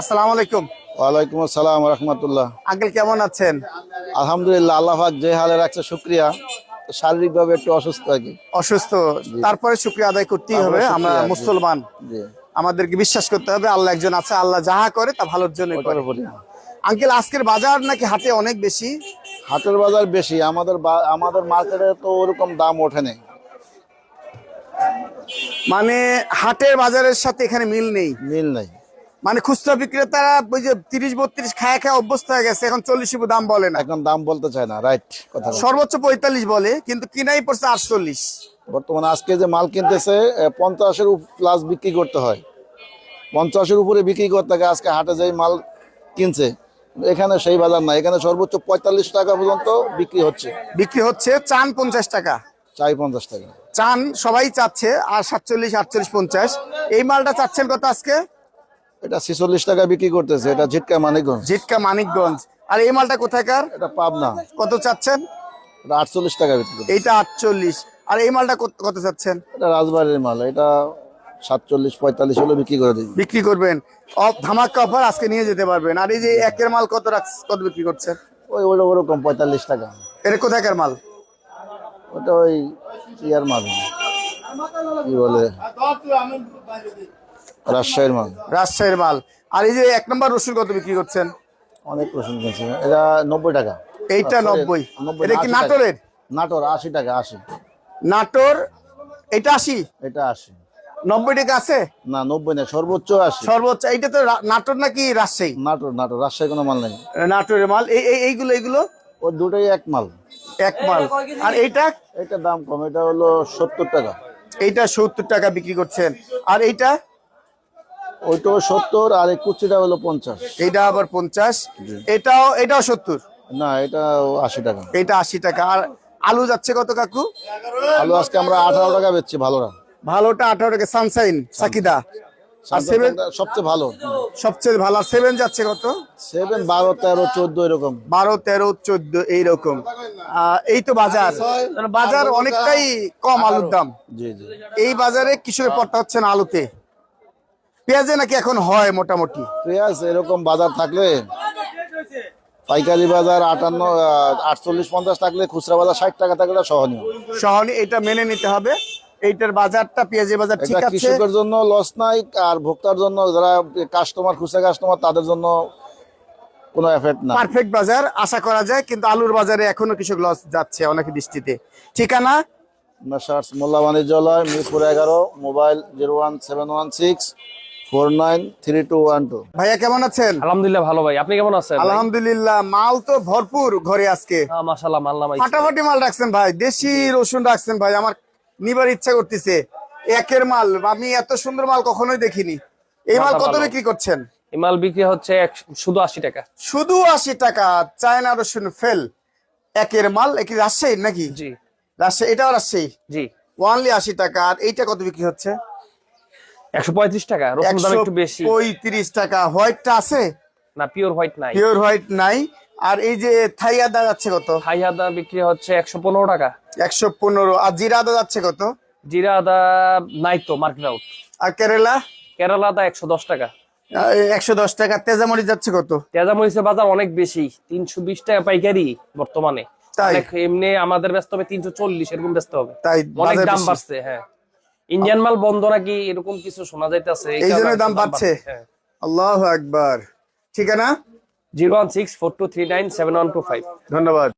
আসসালামু আলাইকুম। ওয়ালাইকুম আসসালাম রহমতুল্লাহ। আঙ্কেল কেমন আছেন? আলহামদুলিল্লাহ আল্লাহ পাক যে হালে রাখছে শুক্রিয়া। একটু অসুস্থ আর কি। অসুস্থ। তারপরে শুক্রিয়া আদায় করতেই হবে আমরা মুসলমান। আমাদেরকে বিশ্বাস করতে হবে আল্লাহ একজন আছে আল্লাহ যাহা করে তা ভালোর জন্য করে। আঙ্কেল আজকের বাজার নাকি হাটে অনেক বেশি? হাটের বাজার বেশি আমাদের আমাদের মার্কেটে তো ওরকম দাম ওঠেনি মানে হাটের বাজারের সাথে এখানে মিল নেই। মিল নাই। মানে খুচরা বিক্রেতারা ওই যে তিরিশ বত্রিশ খায় খায় অভ্যস্ত হয়ে গেছে এখন চল্লিশ দাম বলে না। এখন দাম বলতে চায় না রাইট কথা সর্বোচ্চ পঁয়তাল্লিশ বলে কিন্তু কিনাই পড়ছে আটচল্লিশ। বর্তমানে আজকে যে মাল কিনতেছে পঞ্চাশের প্লাস বিক্রি করতে হয়। পঞ্চাশের উপরে বিক্রি করতে গিয়ে আজকে হাটে যেই মাল কিনছে এখানে সেই বাজার না এখানে সর্বোচ্চ পঁয়তাল্লিশ টাকা পর্যন্ত বিক্রি হচ্ছে। বিক্রি হচ্ছে চান পঞ্চাশ টাকা। চাই পঞ্চাশ টাকা। চান সবাই চাচ্ছে আর সাতচল্লিশ আটচল্লিশ পঞ্চাশ। এই মালটা চাচ্ছেন কত আজকে? এটা ছিচল্লিশ টাকা বিক্রি করতেছে এটা ঝিটকা মানিকগঞ্জ। জিটকা মানিকগঞ্জ। আর এই মালটা কোথাকার? এটা পাবনা। কত চাচ্ছেন? এটা আটচল্লিশ টাকা বিক্রি করতেছে। এইটা আটচল্লিশ। আর এই মালটা কত- কত চাচ্ছেন? এটা রাজবাড়ির মাল এটা সাতচল্লিশ পঁয়তাল্লিশ হলে বিক্রি করে দিই বিক্রি করবেন। অফ ধামাকা অফার আজকে নিয়ে যেতে পারবেন। আর এই যে একের মাল কত রাখ- কত বিক্রি করছেন? ওই ওটা ওরকম পঁয়তাল্লিশ টাকা। এটা কোথাকার মাল? ওটা ওই ইয়ার মাল। কি বলে? রাজশাহীর মাল। রাজশাহীর মাল। আর এই যে এক নম্বর রসুন কত বিক্রি করছেন? অনেক প্রশ্ন কিনছে। এটা নব্বই টাকা। এইটা নব্বই। এটা কি নাটোরের? নাটোর আশি টাকা আশি। নাটোর? এটা আশি? এটা আশি। নব্বই টাকা আছে? না নব্বই না সর্বোচ্চ আশি। সর্বোচ্চ এইটা তো নাটোর নাকি রাজশাহী? নাটোর নাটোর রাজশাহী কোনো মাল নেই। নাটোরের মাল। এই এই- এইগুলো এইগুলো? ওই দুটোই এক মাল। এক মাল। আর এইটা? এটা দাম কম এটা হলো সত্তর টাকা। এইটা সত্তর টাকা বিক্রি করছেন। আর এইটা? ওইটাও সত্তর আর এই কুচিটা হলো পঞ্চাশ। এইটা আবার পঞ্চাশ। এটাও এটাও সত্তর? না এটা আশি টাকা। এইটা আশি টাকা। আর আলু যাচ্ছে কত কাকু? আলু আজকে আমরা আঠারো টাকা বেচছি ভালোরা ভালোটা আঠারো টাকা। সানসাইন সাকিদা। সেভেন সবচেয়ে ভালো। সবচেয়ে ভালো। আর সেভেন যাচ্ছে কত? সেভেন বারো তেরো চোদ্দ এরকম। বারো তেরো চোদ্দ এইরকম। আহ, এই তো বাজার। বাজার অনেকটাই কম আলুর দাম। জি জি। এই বাজারে কৃষকের পড়তে হচ্ছে না আলুতে। পেঁয়াজে নাকি এখন হয় মোটামুটি? পেঁয়াজ এরকম বাজার থাকলে পাইকারি বাজার আটান্ন আটচল্লিশ পঞ্চাশ থাকলে খুচরা বাজার ষাট টাকা থাকলে সহনীয়। সহনি এটা মেনে নিতে হবে। এইটার বাজারটা পেঁয়াজের বাজার ঠিক আছে? কৃষকের জন্য লস নাই আর ভোক্তার জন্য যারা কাস্টমার খুচরা কাস্টমার তাদের জন্য কোনো এফেক্ট না পারফেক্ট বাজার আশা করা যায় কিন্তু আলুর বাজারে এখনও কৃষক লস যাচ্ছে অনেক দৃষ্টিতে। ঠিকানা? মোল্লা বাণিজ্যালয় মিরপুর এগারো mobile zero one seven one six ভাইয়া কেমন আছেন? আলহামদুলিল্লাহ ভালো ভাই। আপনি কেমন আছেন? আলহামদুলিল্লাহ মাল তো ভরপুর ঘরে আজকে। হ্যাঁ মাশাআল্লাহ মাল্লাম ফাটাফাটি মাল রাখছেন ভাই দেশি রসুন রাখছেন ভাই আমার নিবার ইচ্ছা করতেছে। একের মাল আমি এত সুন্দর মাল কখনোই দেখিনি। এই মাল কত বিক্রি করছেন? এই মাল বিক্রি হচ্ছে এক- শুধু আশি টাকা। শুধু আশি টাকা চায়না রসুন ফেল। একের মাল একই রাজশাহী নাকি? জি। রাজশাহী এটাও রাজশাহী? জি। ওয়ানলি আশি টাকা আর এইটা কত বিক্রি হচ্ছে? একশো পঁয়ত্রিশ টাকা রসুন দাম একটু বেশি। পঁয়ত্রিশ টাকা। হোয়াইটটা আছে? না পিওর হোয়াইট নাই। পিওর হোয়াইট নাই। আর এই যে যাচ্ছে কত? বিক্রি হচ্ছে একশো পনেরো টাকা। একশো পনেরো। আর জিরা আদা যাচ্ছে কত? জিরা আদা নাই তো মার্কেট আউট আর কেরালা? আদা টাকা। একশো দশ টাকা। তেজামরি যাচ্ছে কত? তেজামরিচের বাজার অনেক বেশি তিনশো বিশ টাকা পাইকারি বর্তমানে। তাই? এমনি আমাদের ব্যস্ত হবে তিনশো চল্লিশ এরকম ব্যস্ত হবে। তাই অনেক দাম বাড়ছে হ্যাঁ। ইন্ডিয়ান মাল বন্ধ নাকি এরকম কিছু শোনা যাইতেছে? এই জন্য দাম বাড়ছে। হ্যাঁ। আল্লাহ একবার ঠিকানা? Zero one six four two three nine seven one two five. ধন্যবাদ।